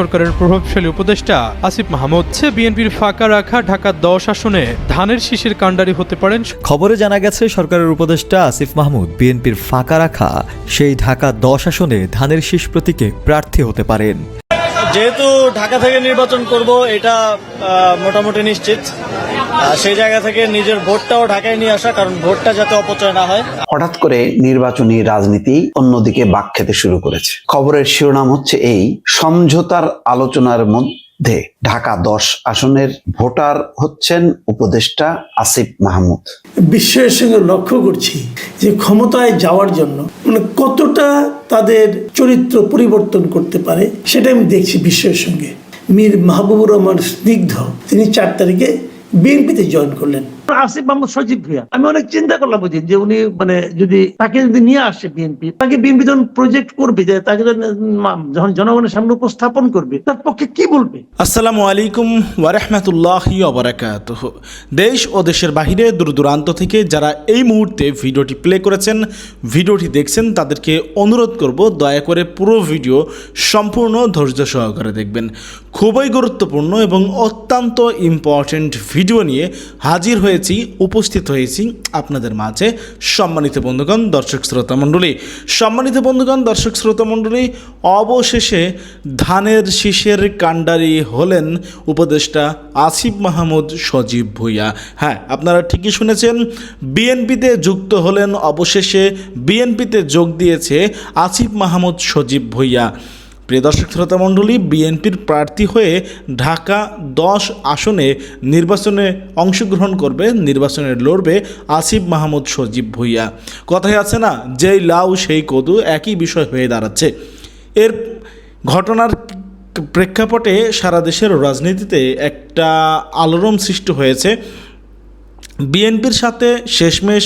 সরকারের প্রভাবশালী উপদেষ্টা আসিফ মাহমুদ, সে বিএনপির ফাঁকা রাখা ঢাকা দশ আসনে ধানের শীষের কাণ্ডারি হতে পারেন। খবরে জানা গেছে, সরকারের উপদেষ্টা আসিফ মাহমুদ বিএনপির ফাঁকা রাখা সেই ঢাকা দশ আসনে ধানের শীষ প্রতীকে প্রার্থী হতে পারেন। যেহেতু ঢাকা থেকে নির্বাচন করব, এটা মোটামুটি নিশ্চিত। সেই জায়গা থেকে নিজের ভোটটাও ঢাকায় নিয়ে আসা, কারণ ভোটটা যাতে অপচয় না হয়। হঠাৎ করে নির্বাচনী রাজনীতি অন্যদিকে বাক খেতে শুরু করেছে। খবরের শিরোনাম হচ্ছে এই, সমঝোতার আলোচনার মধ্যে ঢাকা দশ আসনের ভোটার হচ্ছেন উপদেষ্টা আসিফ মাহমুদ। বিশ্বের সঙ্গে লক্ষ্য করছি যে ক্ষমতায় যাওয়ার জন্য মানে কতটা তাদের চরিত্র পরিবর্তন করতে পারে সেটা আমি দেখছি বিশ্বের সঙ্গে মীর মাহবুবুর রহমান স্নিগ্ধ, তিনি চার তারিখে বিএনপিতে জয়েন করলেন। আসিফ মাহমুদ সজীব আমি অনেক চিন্তা করলাম বুঝি যে উনি মানে যদি তাকে যদি নিয়ে আসে বিএনপি তাকে বিএনপি যখন প্রজেক্ট করবে, যে তাকে যখন জনগণের সামনে উপস্থাপন করবে, তার পক্ষে কি বলবে? আসসালামু আলাইকুম দেশ ও দেশের বাহিরে দূর দূরান্ত থেকে যারা এই মুহূর্তে ভিডিওটি প্লে করেছেন, ভিডিওটি দেখছেন, তাদেরকে অনুরোধ করব দয়া করে পুরো ভিডিও সম্পূর্ণ ধৈর্য সহকারে দেখবেন। খুবই গুরুত্বপূর্ণ এবং অত্যন্ত ইম্পর্ট্যান্ট ভিডিও নিয়ে হাজির হয়েছি, উপস্থিত হয়েছি আপনাদের মাঝে সম্মানিত বন্ধুগণ, দর্শক শ্রোতা মণ্ডলী। সম্মানিত বন্ধুগণ, দর্শক শ্রোতা মণ্ডলী, অবশেষে ধানের শীষের কাণ্ডারি হলেন উপদেষ্টা আসিফ মাহমুদ সজীব ভুইয়া। হ্যাঁ আপনারা ঠিকই শুনেছেন, বিএনপিতে যুক্ত হলেন, অবশেষে বিএনপিতে যোগ দিয়েছে আসিফ মাহমুদ সজীব ভুইয়া। প্রিয় দর্শক শ্রোতা মণ্ডলী, বিএনপির প্রার্থী হয়ে ঢাকা দশ আসনে নির্বাচনে অংশগ্রহণ করবে, নির্বাচনে লড়বে আসিফ মাহমুদ সজীব ভুইয়া। কথায় আছে না, যেই লাউ সেই কদু একই বিষয় হয়ে দাঁড়াচ্ছে। এর ঘটনার প্রেক্ষাপটে সারা দেশের রাজনীতিতে একটা আলোড়ন সৃষ্টি হয়েছে। বিএনপির সাথে শেষমেশ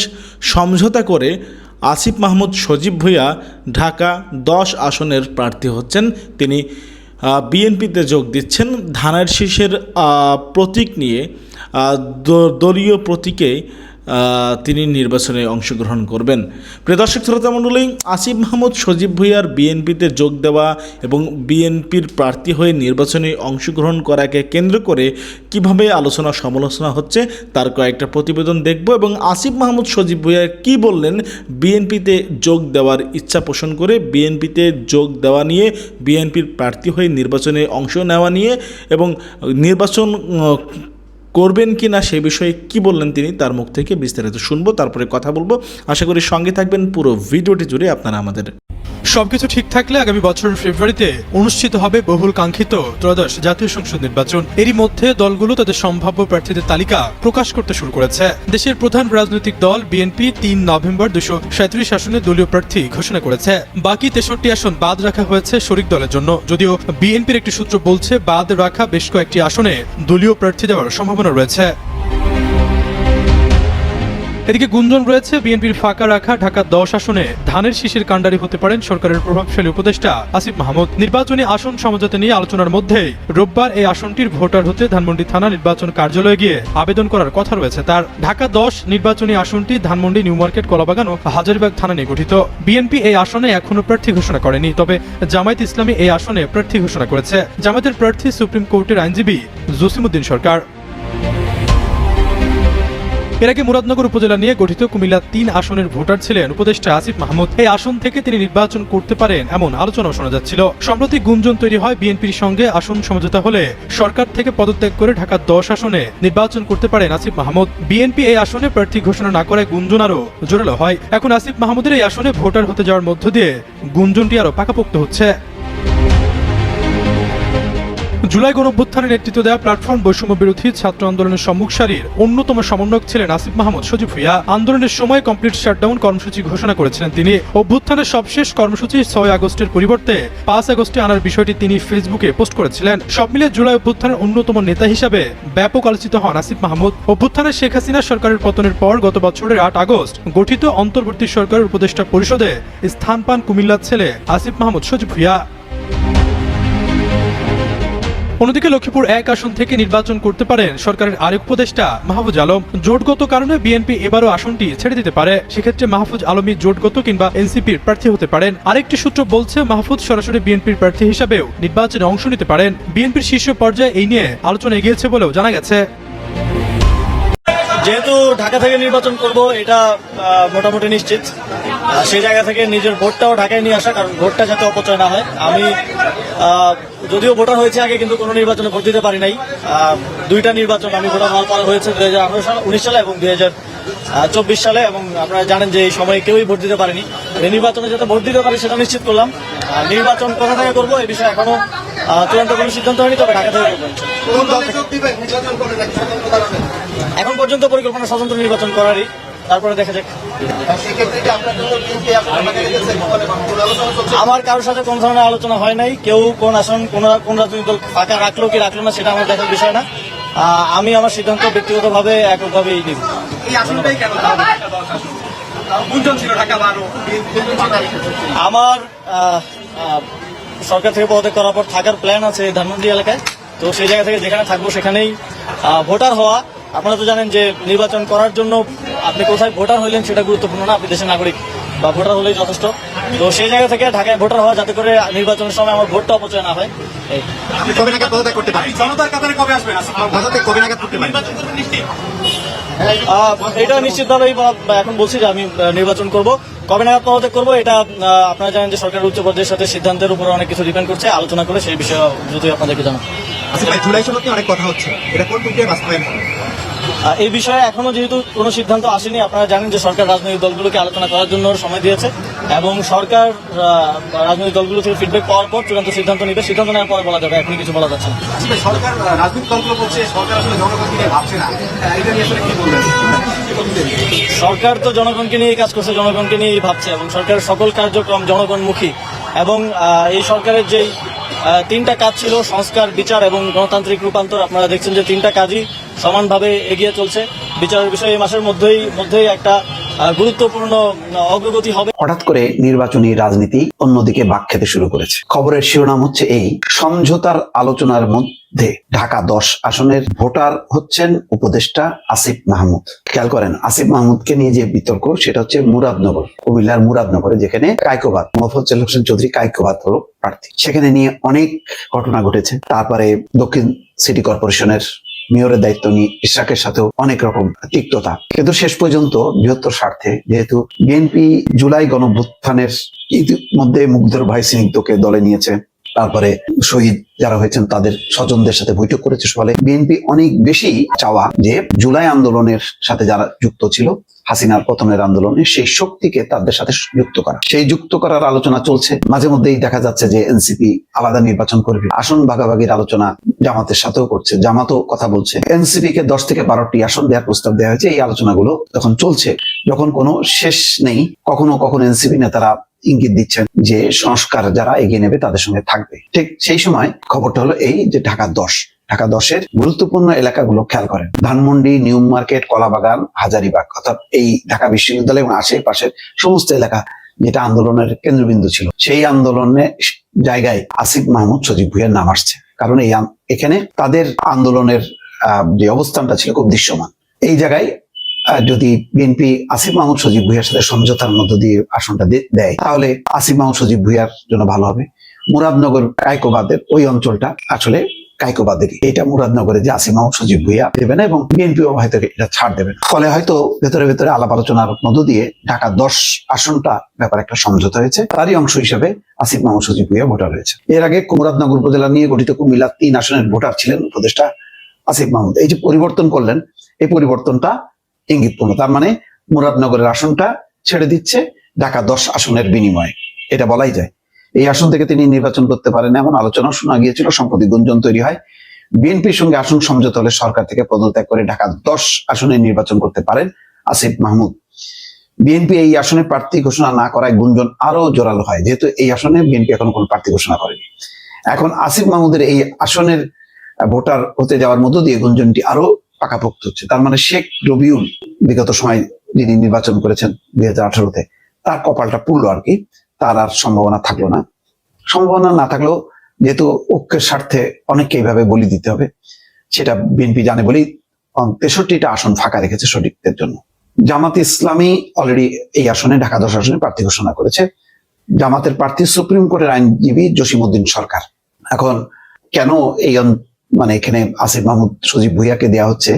সমঝোতা করে আসিফ মাহমুদ সজীব ভুইয়া ঢাকা দশ আসনের প্রার্থী হচ্ছেন। তিনি বিএনপিতে যোগ দিচ্ছেন। ধানের শীষের প্রতীক নিয়ে দলীয় প্রতীকে তিনি নির্বাচনে অংশগ্রহণ করবেন। প্রিয় দর্শক, শ্রোতা মণ্ডলী, আসিফ মাহমুদ, সজীব ভুইয়ার বিএনপিতে যোগ দেওয়া এবং বিএনপির প্রার্থী হয়ে নির্বাচনে অংশগ্রহণ করাকে কেন্দ্র করে কীভাবে আলোচনা সমালোচনা হচ্ছে, তার কয়েকটা প্রতিবেদন দেখব এবং আসিফ মাহমুদ, সজীব ভুইয়া কি বললেন, বিএনপিতে যোগ দেওয়ার ইচ্ছা পোষণ করে বিএনপিতে যোগ দেওয়া নিয়ে, বিএনপির প্রার্থী হয়ে নির্বাচনে অংশ নেওয়া নিয়ে এবং নির্বাচন করবেন কি না সে বিষয়ে কি বললেন তিনি তার মুখ থেকে বিস্তারিত শুনব, তারপরে কথা বলব। আশা করি সঙ্গে থাকবেন পুরো ভিডিওটি জুড়ে আপনারা আমাদের সবকিছু ঠিক থাকলে আগামী বছরের ফেব্রুয়ারিতে অনুষ্ঠিত হবে বহুল কাঙ্ক্ষিত ত্রয়োদশ জাতীয় সংসদ নির্বাচন। এরই মধ্যে দলগুলো তাদের সম্ভাব্য প্রার্থীদের তালিকা প্রকাশ করতে শুরু করেছে। দেশের প্রধান রাজনৈতিক দল, বিএনপি, তিন নভেম্বর দুশো সাঁত্রিশ আসনে দলীয় প্রার্থী ঘোষণা করেছে। বাকি তেষট্টি আসন বাদ রাখা হয়েছে শরিক দলের জন্য। যদিও বিএনপির একটি সূত্র বলছে, বাদ রাখা বেশ কয়েকটি আসনে দলীয় প্রার্থী দেওয়ার সম্ভাবনা রয়েছে। এদিকে গুঞ্জন রয়েছে বিএনপির ফাঁকা রাখা ঢাকা দশ আসনে। ধানের শীষের কাণ্ডারি হতে পারেন সরকারের প্রভাবশালী উপদেষ্টা আসিফ মাহমুদ। নির্বাচনী আসন সমঝোতা নিয়ে আলোচনার মধ্যে রোববার এই আসনটির ভোটার হতে ধানমন্ডি থানা নির্বাচন কার্যালয়ে গিয়ে আবেদন করার কথা রয়েছে। তার ঢাকা দশ নির্বাচনী আসনটি ধানমন্ডি, নিউ মার্কেট, কলাবাগান ও হাজারিবাগ থানা নিয়ে গঠিত। বিএনপি এই আসনে এখনও প্রার্থী ঘোষণা করেনি, তবে জামায়াত ইসলামী এই আসনে প্রার্থী ঘোষণা করেছে। জামায়াতের প্রার্থী সুপ্রিম কোর্টের আইনজীবী জসিমুদ্দিন সরকার। এর আগে মুরাদনগর উপজেলা নিয়ে গঠিত কুমিল্লা তিন আসনের ভোটার ছিলেন উপদেষ্টা আসিফ মাহমুদ। এই আসন থেকে তিনি নির্বাচন করতে পারেন এমন আলোচনা শোনা যাচ্ছিল। সম্প্রতি গুঞ্জন তৈরি হয় বিএনপির সঙ্গে আসন সমঝোতা হলে। সরকার থেকে পদত্যাগ করে ঢাকা দশ আসনে নির্বাচন করতে পারেন আসিফ মাহমুদ। বিএনপি এই আসনে প্রার্থী ঘোষণা না করায় গুঞ্জন আরও জোরালো হয়। এখন আসিফ মাহমুদের এই আসনে ভোটার হতে যাওয়ার মধ্য দিয়ে গুঞ্জনটি আরও পাকাপোক্ত হচ্ছে। জুলাই গণঅভ্যুত্থানের নেতৃত্ব দেওয়া প্ল্যাটফর্ম বৈষম্য বিরোধী ছাত্র আন্দোলনের সম্মুখ সারির অন্যতম সমন্বয়ক ছিলেন আসিফ মাহমুদ সজীব ভুইয়া। আন্দোলনের সময় কমপ্লিট শাটডাউন কর্মসূচি ঘোষণা করেছিলেন তিনি। অভ্যুত্থানের সবশেষ কর্মসূচি ছয় আগস্টের পরিবর্তে পাঁচ আগস্টে আনার বিষয়টি তিনি ফেসবুকে পোস্ট করেছিলেন। সব মিলিয়ে জুলাই অভ্যুত্থানের অন্যতম নেতা হিসাবে ব্যাপক আলোচিত হন আসিফ মাহমুদ। অভ্যুত্থানের শেখ হাসিনা সরকারের পতনের পর গত বছরের আট আগস্ট গঠিত অন্তর্বর্তী সরকারের উপদেষ্টা পরিষদে স্থান পান কুমিল্লার ছেলে আসিফ মাহমুদ সজীব ভুইয়া। অন্যদিকে লক্ষ্মীপুর এক আসন থেকে নির্বাচন করতে পারেন সরকারের আরেক উপদেষ্টা মাহফুজ আলম। জোটগত কারণে বিএনপি এবারও আসনটি ছেড়ে দিতে পারে। সেক্ষেত্রে মাহফুজ আলমী জোটগত কিংবা এনসিপির প্রার্থী হতে পারেন। আরেকটি সূত্র বলছে, মাহফুজ সরাসরি বিএনপির প্রার্থী হিসাবেও নির্বাচনে অংশ নিতে পারেন। বিএনপির শীর্ষ পর্যায়ে এই নিয়ে আলোচনা এগিয়েছে বলেও জানা গেছে। যেহেতু ঢাকা থেকে নির্বাচন করব, এটা মোটামুটি নিশ্চিত। সেই জায়গা থেকে নিজের ভোটটাও ঢাকায় নিয়ে আসা কারণ ভোটটা যাতে অপচয় না হয়। আমি যদিও ভোটার হয়েছে আগে কিন্তু কোনো নির্বাচনে ভোট দিতে পারি নাই। দুইটা নির্বাচন আমি ভোটার হওয়ার পর হয়েছে দুই হাজার আঠারো সালে উনিশ সালে এবং দুই হাজার চব্বিশ সালে এবং আপনারা জানেন যে এই সময় কেউই ভোট দিতে পারেনি। এই নির্বাচনে যাতে ভোট দিতে পারি সেটা নিশ্চিত করলাম। আর নির্বাচন কোথা থেকে করব এই বিষয়ে এখনও চূড়ান্ত কোনো সিদ্ধান্ত হয়নি তবে ঢাকা থেকে? এখন পর্যন্ত পরিকল্পনা স্বতন্ত্র নির্বাচন করারই। তারপরে দেখা যাক। আমার কারোর সাথে কোন ধরনের আলোচনা হয় নাই। কেউ কোন আসন কোন কোন রাজনৈতিক দল ফাঁকা রাখল কি রাখল না সেটা আমার দেখার বিষয় না। আমি আমার সিদ্ধান্ত ব্যক্তিগতভাবে এককভাবেই নিব। আমার সরকার থেকে পদত্যাগ করার পর থাকার প্ল্যান আছে ধানমন্ডি এলাকায়। তো সেই জায়গা থেকে যেখানে থাকব সেখানেই ভোটার হওয়া আপনারা তো জানেন যে নির্বাচন করার জন্য আপনি কোথায় ভোটার হইলেন সেটা গুরুত্বপূর্ণ না আপনি দেশের নাগরিক বা ভোটার হলেই যথেষ্ট। তো সেই জায়গা থেকে ঢাকায় ভোটার হওয়া যাতে করে নির্বাচনের সময় আমার ভোটটা অপচয় না হয় আপনি কবে নাগাদ পদত্যাগ করতে পারেন। জনতার কাতারে কবে আসবেন? পদত্যাগ কবে নাগাদ করতে পারেন এটা নিশ্চিতভাবেই এখন বলছি যে আমি নির্বাচন করব। কবে নাগাদ পদত্যাগ করব এটা আপনারা জানেন যে সরকারের উচ্চ পর্যায়ের সাথে সিদ্ধান্তের উপর অনেক কিছু ডিপেন্ড করছে। আলোচনা করে সেই বিষয়ে দ্রুতই আপনাদেরকে জানাব আচ্ছা জুলাই সনদ অনেক কথা হচ্ছে। এটা কোন প্রক্রিয়া বাস্তবায়ন হবে? এই বিষয়ে এখনও যেহেতু কোনো সিদ্ধান্ত আসেনি আপনারা জানেন যে সরকার রাজনৈতিক দলগুলোকে আলোচনা করার জন্য সময় দিয়েছে এবং সরকার রাজনৈতিক দলগুলো থেকে ফিডব্যাক পাওয়ার পর চূড়ান্ত সিদ্ধান্ত নিবে। সিদ্ধান্ত নেওয়ার পরে বলা যাবে এখন কিছু বলা যাচ্ছে আচ্ছা সরকার রাজনৈতিক দলগুলো বলছে সরকার আসলে জনগণকে নিয়ে ভাবছে না। এটা নিয়ে আসলে কি বলবেন? সরকার তো জনগণকে নিয়ে কাজ করছে জনগণকে নিয়েই ভাবছে এবং সরকারের সকল কার্যক্রম জনগণমুখী এবং এই সরকারের যেই তিনটা কাজ ছিল, সংস্কার, বিচার এবং গণতান্ত্রিক রূপান্তর। আপনারা দেখছেন যে তিনটা কাজই সমানভাবে এগিয়ে চলছে। বিচারের বিষয়ে এই মাসের মধ্যেই মধ্যেই একটা গুরুত্বপূর্ণ অগ্রগতি হবে। হঠাৎ করে নির্বাচনী রাজনীতি অন্যদিকে বাক খেতে শুরু করেছে। খবরের শিরোনাম হচ্ছে এই, সমঝোতার আলোচনার মধ্যে ঢাকা দশ আসনের ভোটার হচ্ছেন উপদেষ্টা আসিফ মাহমুদ। খেয়াল করেন, আসিফ মাহমুদকে নিয়ে যে বিতর্ক, সেটা হচ্ছে মুরাদনগর, কুমিল্লার মুরাদনগরে, যেখানে কাইকোবাদ, মোহাম্মদ হোসেন চৌধুরী কাইকোবাদ হলো প্রার্থী। সেখানে নিয়ে অনেক ঘটনা ঘটেছে। তারপরে দক্ষিণ সিটি কর্পোরেশনের মেয়রের দায়িত্ব নিয়ে ইশরাকের সাথেও অনেক রকম তিক্ততা। কিন্তু শেষ পর্যন্ত বৃহত্তর স্বার্থে, যেহেতু বিএনপি জুলাই গণভ্যুত্থানের ইতিমধ্যে মুগ্ধর ভাই স্নিগ্ধকে দলে নিয়েছে তারপরে শহীদ যারা হয়েছেন তাদের স্বজনদের সাথে বৈঠক করেছে ফলে বিএনপি অনেক বেশি চাওয়া যে জুলাই আন্দোলনের সাথে যারা যুক্ত ছিল, হাসিনার পতনের আন্দোলনে সেই শক্তিকে তাদের সাথে যুক্ত করা। সেই যুক্ত করার আলোচনা চলছে। মাঝে মধ্যেই দেখা যাচ্ছে যে এনসিপি আলাদা নির্বাচন করবে। আসন ভাগাভাগির আলোচনা জামাতের সাথেও করছে। জামাতও কথা বলছে। এনসিপি কে দশ থেকে বারোটি আসন দেওয়ার প্রস্তাব দেওয়া হয়েছে। এই আলোচনাগুলো তখন চলছে। যখন কোনো শেষ নেই, কখনো কখনো এনসিপি নেতারা ইঙ্গিত দিচ্ছেন যে সংস্কার যারা এগিয়ে নেবে তাদের সঙ্গে থাকবে। ঠিক সেই সময় খবরটা হলো এই যে ঢাকা দশ। ঢাকা দশের গুরুত্বপূর্ণ এলাকাগুলো খেয়াল করেন। Dhanmondi, new market, Kalabagan, Hazaribagh. অর্থাৎ এই ঢাকা বিশ্ববিদ্যালয় এবং আশেপাশের সমস্ত এলাকা যেটা আন্দোলনের কেন্দ্রবিন্দু ছিল। সেই আন্দোলনে জায়গায় আসিফ মাহমুদ, সজীব ভুইয়ার নাম আসছে। কারণ এই এখানে তাদের আন্দোলনের যে অবস্থানটা ছিল খুব দৃশ্যমান। এই জায়গায় যদি বিএনপি আসিফ মাহমুদ, সজীব ভুইয়ার সাথে সমঝোতার মধ্য দিয়ে আসনটা দেয়, তাহলে আসিফ মাহমুদ, সজীব ভুইয়ার জন্য ভালো হবে। মুরাদনগর কাইকোবাদের ওই অঞ্চলটা আসলে কাইকোবাদেরই। এটা মুরাদনগরে যে আসিফ মাহমুদ, সজীব ভুইয়া দেবে না এবং বিএনপিও হয়তো এটা ছাড় দেবে না। ফলে হয়তো ভেতরে ভেতরে আলাপ আলোচনার মধ্য দিয়ে ঢাকা দশ আসনটা ব্যাপারে একটা সমঝোতা হয়েছে। তারই অংশ হিসেবে আসিফ মাহমুদ, সজীব ভুইয়া ভোটার হয়েছে। এর আগে মুরাদনগর উপজেলা নিয়ে গঠিত কুমিল্লা তিন আসনের ভোটার ছিলেন উপদেষ্টা আসিফ মাহমুদ। এই যে পরিবর্তন করলেন, এই পরিবর্তনটা ইঙ্গিতপূর্ণ তার মানে মুরাদনগরের আসনটা ছেড়ে দিচ্ছে ঢাকা দশ আসনের বিনিময়ে। এটা বলাই যায়। এই আসন থেকে তিনি নির্বাচন করতে পারেন এমন আলোচনা শোনা গিয়েছিল, সম্প্রতি গুঞ্জন তৈরি হয়। বিএনপির সঙ্গে আসন সমঝোতা হলে সরকার থেকে পদত্যাগ করে ঢাকা দশ আসনে নির্বাচন করতে পারেন আসিফ মাহমুদ। বিএনপি এই আসনে প্রার্থী ঘোষণা না করায় গুঞ্জন আরও জোরালো হয়, যেহেতু এই আসনে বিএনপি এখন কোনো প্রার্থী ঘোষণা করেনি। এখন আসিফ মাহমুদের এই আসনের ভোটার হতে যাওয়ার মধ্য দিয়ে গুঞ্জনটি আরও পাকাপোক্ত হচ্ছে। তার মানে শেখ রবিউল বিগত সময় যিনি নির্বাচন করেছেন দুই হাজার তার কপালটা পুরলো আর কি, তার আর সম্ভাবনা থাকল না। সম্ভাবনা না থাকলেও যেহেতু ঐক্যের স্বার্থে অনেককে এইভাবে বলি দিতে হবে, সেটা বিএনপি জানে বলেই তেষট্টিটা আসন ফাঁকা রেখেছে সঠিকদের জন্য। জামাত ইসলামী অলরেডি এই আসনে, ঢাকা দশ আসনে প্রার্থী ঘোষণা করেছে। জামাতের প্রার্থী সুপ্রিম কোর্টের আইনজীবী জসিমউদ্দিন সরকার। এখন কেন এই মানে এখানে আসিফ মাহমুদ সজীব ভুইয়াকে দেওয়া হচ্ছে।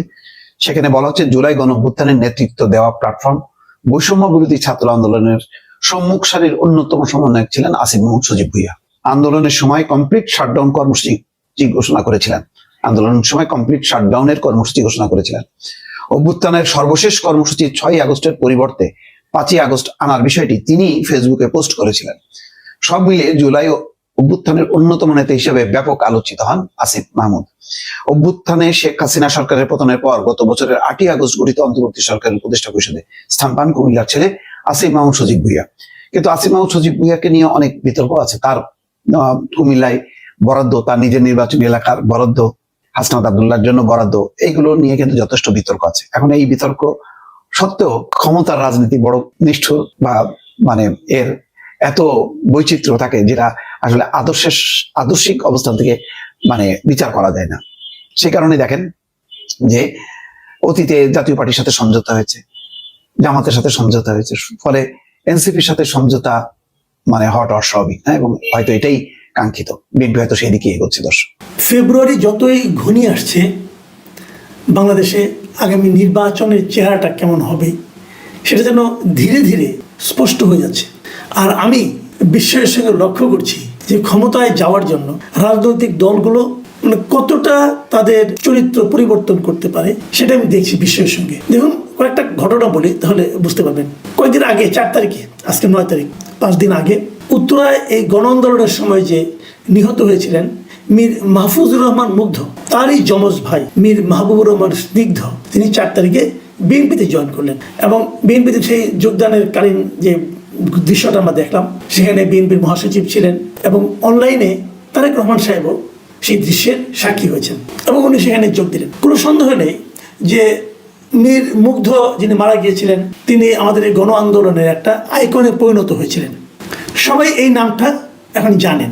সেখানে বলা হচ্ছে জুলাই গণভ্যুত্থানের নেতৃত্ব দেওয়া প্ল্যাটফর্ম বৈষম্য বিরোধী ছাত্র আন্দোলনের সম্মুখ সারির অন্যতম সমন্বয়ক ছিলেন আসিফ মাহমুদ সজীব ভুইয়া। আন্দোলনের সময় কমপ্লিট শাটডাউন কর্মসূচি ঘোষণা করেছিলেন। আন্দোলনের সময় কমপ্লিট শাটডাউনের কর্মসূচি ঘোষণা করেছিলেন। অভ্যুত্থানের সর্বশেষ কর্মসূচি ছয় আগস্টের পরিবর্তে পাঁচই আগস্ট আনার বিষয়টি তিনি ফেসবুকে পোস্ট করেছিলেন। সব মিলিয়ে জুলাই অভ্যুত্থানের অন্যতম নেতা হিসেবে ব্যাপক আলোচিত হন আসিফ মাহমুদ। অভ্যুত্থানে শেখ হাসিনা সরকারের পতনের পর গত বছরের আটই আগস্ট গঠিত অন্তর্বর্তী সরকারের উপদেষ্টা পরিষদে স্থান পান কুমিল্লার ছেলে আসিফ মাহমুদ সজীব ভুইয়া। কিন্তু আসিফ মাহমুদ সজীব ভুইয়াকে নিয়ে অনেক বিতর্ক আছে। তার কুমিল্লায় বরাদ্দ, তার নিজের নির্বাচনী এলাকার বরাদ্দ, হাসনাত আবদুল্লাহর জন্য বরাদ্দ, এইগুলো নিয়ে কিন্তু যথেষ্ট বিতর্ক আছে। এখন এই বিতর্ক সত্ত্বেও ক্ষমতার রাজনীতি বড় নিষ্ঠুর বা মানে এর এত বৈচিত্র্য থাকে যেটা আসলে আদর্শের আদর্শিক অবস্থান থেকে মানে বিচার করা যায় না। সে কারণে দেখেন যে অতীতে জাতীয় পার্টির সাথে সমঝোতা হয়েছে, জামাতের সাথে সমঝোতা হয়েছে, ফলে এনসিপির সাথে সমঝোতা মানে হট অস্বাভাবিক হ্যাঁ? এবং হয়তো এটাই কাঙ্ক্ষিত। বিএনপি হয়তো সেই দিকে এগোচ্ছে দর্শক। ফেব্রুয়ারি যতই ঘনিয়ে আসছে, বাংলাদেশে আগামী নির্বাচনের চেহারাটা কেমন হবে, সেটা যেন ধীরে ধীরে স্পষ্ট হয়ে যাচ্ছে। আর আমি বিশ্বের সঙ্গে লক্ষ্য করছি যে ক্ষমতায় যাওয়ার জন্য রাজনৈতিক দলগুলো মানে কতটা তাদের চরিত্র পরিবর্তন করতে পারে, সেটা আমি দেখছি বিশ্বের সঙ্গে। দেখুন, কয়েকটা ঘটনা বলি, তাহলে বুঝতে পারবেন। কয়েকদিন আগে, চার তারিখে, আজকে নয় তারিখ, পাঁচ দিন আগে, উত্তরায় এই গণ আন্দোলনের সময় যে নিহত হয়েছিলেন মীর মাহফুজুর রহমান মুগ্ধ, তারই যমজ ভাই মীর মাহবুবুর রহমান স্নিগ্ধ, তিনি চার তারিখে বিএনপিতে জয়েন করলেন। এবং বিএনপিতে সেই যোগদানের কালীন যে দৃশ্যটা আমরা দেখলাম। সেখানে বিএনপির মহাসচিব ছিলেন এবং অনলাইনে তারেক রহমান সাহেবও সেই দৃশ্যের সাক্ষী হয়েছেন এবং উনি সেখানে যোগ দিলেন। কোনো সন্দেহ নেই যে মীর মুগ্ধ যিনি মারা গিয়েছিলেন, তিনি আমাদের এই গণ আন্দোলনের একটা আইকনে পরিণত হয়েছিলেন। সবাই এই নামটা এখন জানেন।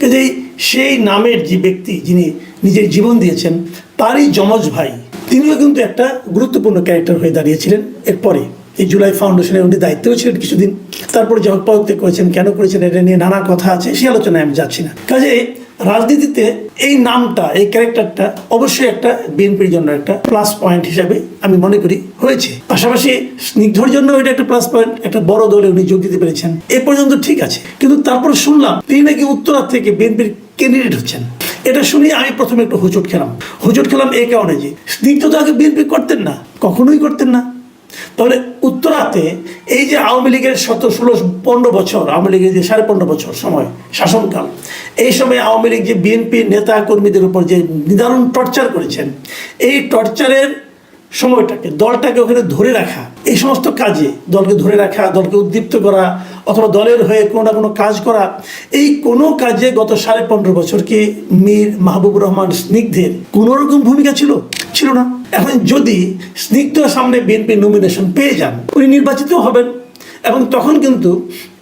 কাজেই সেই নামের যে ব্যক্তি যিনি নিজের জীবন দিয়েছেন, তারই যমজ ভাই, তিনিও কিন্তু একটা গুরুত্বপূর্ণ ক্যারেক্টার হয়ে দাঁড়িয়েছিলেন এরপরে। এই জুলাই ফাউন্ডেশনের উনি দায়িত্বেও ছিলেন কিছুদিন। তারপর যখন পদত্যাগ করেছেন, কেন করেছেন এটা নিয়ে নানা কথা আছে সেই আলোচনায় আমি যাচ্ছি না। কাজে রাজনীতিতে এই নামটা, এই ক্যারেক্টারটা অবশ্যই একটা বিএনপির জন্য একটা প্লাস পয়েন্ট হিসাবে আমি মনে করি হয়েছে। পাশাপাশি স্নিগ্ধর জন্য এটা একটা প্লাস পয়েন্ট একটা বড় দলে উনি যোগ দিতে পেরেছেন। এ পর্যন্ত ঠিক আছে। কিন্তু তারপর শুনলাম তিনি নাকি উত্তরা থেকে বিএনপির ক্যান্ডিডেট হচ্ছেন। এটা শুনে আমি প্রথমে একটু হুচট খেলাম। হুচট খেলাম এ কারণে যে স্নিগ্ধ তো আগে বিএনপি করতেন না, কখনোই করতেন না। তাহলে উত্তরাতে এই যে আওয়ামী লীগের শত ষোলো পনেরো বছর, আওয়ামী লীগের যে সাড়ে পনেরো বছর সময়, শাসনকাল, এই সময় আওয়ামী লীগ যে বিএনপি নেতা কর্মীদের উপর যে নিদারুণ টর্চার করেছেন, এই টর্চারের সময়টাকে, দলটাকে ওখানে ধরে রাখা, এই সমস্ত কাজে দলকে ধরে রাখা, দলকে উদ্দীপ্ত করা, অথবা দলের হয়ে কোনো না কোনো কাজ করা, এই কোনো কাজে গত সাড়ে পনেরো বছর কি মীর মাহবুবুর রহমান স্নিগ্ধের কোনোরকম ভূমিকা ছিল? ছিল না। এখন যদি স্নিগ্ধ সামনে বিএনপি নমিনেশন পেয়ে যান, উনি নির্বাচিত হবেন। এবং তখন কিন্তু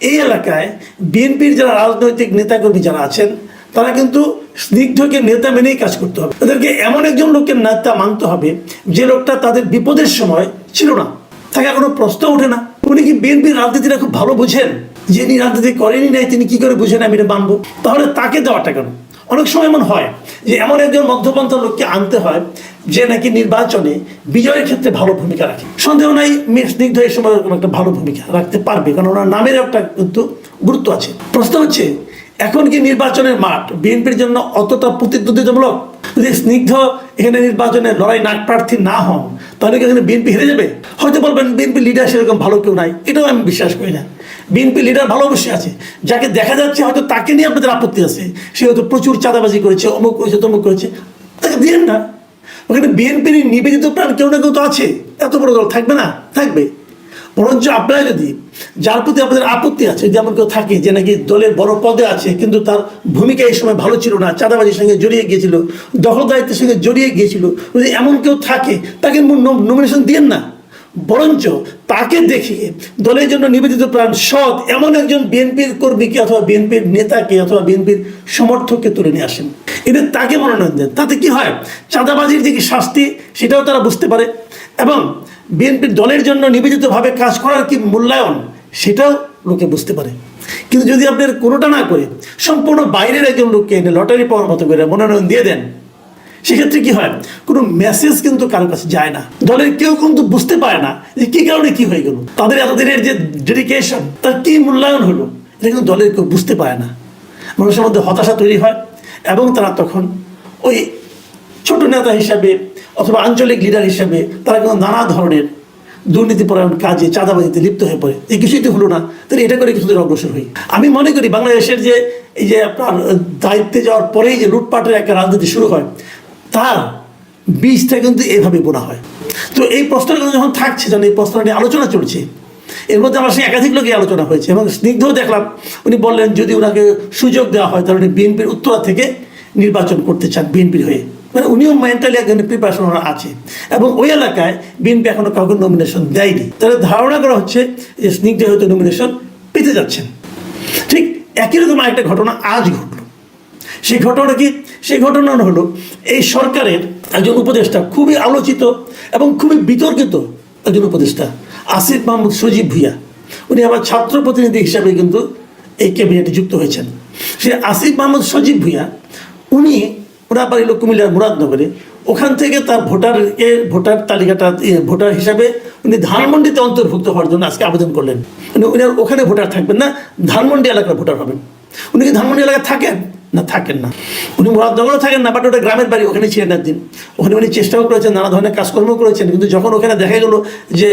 এই এলাকায় বিএনপির যারা রাজনৈতিক নেতাকর্মী যারা আছেন, তারা কিন্তু স্নিগ্ধকে নেতা মেনেই কাজ করতে হবে। তাদেরকে এমন একজন লোকের নেতা মানতে হবে যে লোকটা তাদের বিপদের সময় ছিল না। তাকে কোনো প্রশ্ন ওঠে না। উনি কি বিএনপির রাজনীতিটা খুব ভালো বুঝেন? যিনি রাজনীতি করেনি নাই, তিনি কি করে বুঝেন আমি এটা মানবো? তাহলে তাকে দেওয়াটা কেন? অনেক সময় এমন হয় যে এমন একজন মধ্যপন্থা লোককে আনতে হয় যে নাকি নির্বাচনে বিজয়ের ক্ষেত্রে ভালো ভূমিকা রাখে। সন্দেহ নাই স্নিগ্ধ এই সময় একটা ভালো ভূমিকা রাখতে পারবে, কারণ ওনার নামের একটা কিন্তু গুরুত্ব আছে। প্রশ্ন হচ্ছে, এখন কি নির্বাচনের মাঠ বিএনপির জন্য অতটা প্রতিদ্বন্দ্বিতামূলক? যদি স্নিগ্ধ এখানে নির্বাচনে লড়াই নাক প্রার্থী না হন, তাহলে কি এখানে বিএনপি হেরে যাবে? হয়তো বলবেন, বিএনপি লিডার সেরকম ভালো কেউ নাই, এটাও আমি বিশ্বাস করি না। বিএনপি লিডার ভালো অবশ্যই আছে, যাকে দেখা যাচ্ছে হয়তো তাকে নিয়ে আপনাদের আপত্তি আছে, সে হয়তো প্রচুর চাঁদাবাজি করেছে, অমুক করেছে, তমুক করেছে, তাকে দিয়েন না। ওখানে বিএনপির নিবেদিত প্রাণ কেউ না কেউ তো আছে। এত বড় দল থাকবে না? থাকবে। বরঞ্চ আপনারা যদি, যার প্রতি আপনাদের আপত্তি আছে যেমন কেউ থাকে যে নাকি দলের বড় পদে আছে, কিন্তু তার ভূমিকা এই সময় ভালো ছিল না, চাঁদাবাজির সঙ্গে জড়িয়ে গিয়েছিল দখল দায়িত্বের সঙ্গে জড়িয়ে গিয়েছিল, যদি এমন কেউ থাকে, তাকে নমিনেশন দিয়েন না। বরঞ্চ তাকে দেখিয়ে দলের জন্য নিবেদিত প্রাণ সৎ এমন একজন বিএনপির কর্মীকে অথবা বিএনপির নেতাকে অথবা বিএনপির সমর্থককে তুলে নিয়ে আসেন। এদের তাকে মনোনয়ন দেন। তাতে কি হয়? চাঁদাবাজির যে কি শাস্তি, সেটাও তারা বুঝতে পারে। এবং বিএনপির দলের জন্য নিবেদিতভাবে কাজ করার কি মূল্যায়ন, সেটাও লোকে বুঝতে পারে। কিন্তু যদি আপনার কোনোটা না করে, সম্পূর্ণ বাইরের একজন লোককে এনে লটারি পাওয়ার মতো করে মনোনয়ন দিয়ে দেন সেক্ষেত্রে কি হয়? কোনো মেসেজ কিন্তু কারও কাছে যায় না। দলের কেউ কিন্তু বুঝতে পারে না যে কি কারণে কি হয়ে গেল। তাদের এতদিনের যে ডেডিকেশন তার কি মূল্যায়ন হলো? এটা কিন্তু দলের কেউ বুঝতে পারে না। মানুষের মধ্যে হতাশা তৈরি হয় এবং তারা তখন ওই ছোট নেতা হিসাবে অথবা আঞ্চলিক লিডার হিসাবে তারা কিন্তু নানা ধরনের দুর্নীতিপরায়ণ কাজে চাঁদাবাজিতে লিপ্ত হয়ে পড়ে। এই কিছুই তো হলো না। তাহলে এটা করে কিছুদিন অগ্রসর হই। আমি মনে করি বাংলাদেশের যে এই যে আপনার দায়িত্বে যাওয়ার পরেই যে লুটপাটের একটা রাজনীতি শুরু হয় তার বীজটা কিন্তু এভাবে বোনা হয়। তো এই প্রশ্নটা কিন্তু যখন থাকছে, যখন এই প্রশ্নটা আলোচনা চলছে, এর মধ্যে আমার সে একাধিক লোকই আলোচনা হয়েছে এবং স্নিগ্ধও দেখলাম, উনি বললেন, যদি ওনাকে সুযোগ দেওয়া হয়, তাহলে উনি বিএনপির উত্তরা থেকে নির্বাচন করতে চান বিএনপির হয়ে। মানে উনিও মেন্টালি একজন প্রিপারেশন আছে এবং ওই এলাকায় বিএনপি এখনও কাউকে নমিনেশন দেয়নি। তাহলে ধারণা করা হচ্ছে যে স্নিগ্ধ হয়তো নমিনেশন পেতে যাচ্ছেন। ঠিক একই রকম আরেকটা ঘটনা আজ ঘটলো। সেই ঘটনা কি? সেই ঘটনা হলো, এই সরকারের একজন উপদেষ্টা খুবই আলোচিত এবং খুবই বিতর্কিত একজন উপদেষ্টা, আসিফ মাহমুদ সজীব ভুইয়া। উনি আমার ছাত্র প্রতিনিধি হিসাবে কিন্তু এই ক্যাবিনেটে যুক্ত হয়েছেন। সে আসিফ মাহমুদ সজীব ভুইয়া, উনি ওনার হলো কুমিল্লার মুরাদনগরে, ওখান থেকে তার ভোটারকে, ভোটার তালিকাটা ভোটার হিসাবে উনি ধানমন্ডিতে অন্তর্ভুক্ত হওয়ার জন্য আজকে আবেদন করলেন। উনি ওখানে ভোটার থাকবেন না, ধানমন্ডি এলাকার ভোটার হবেন। উনি কি ধানমন্ডি এলাকায় থাকেন? না, থাকেন না। উনি মুরাদনগরও থাকেন না বাট ওটা গ্রামের বাড়ি, ওখানে ছিলেন একদিন। ওখানে উনি চেষ্টাও করেছেন, নানা ধরনের কাজকর্ম করেছেন, কিন্তু যখন ওখানে দেখা গেল যে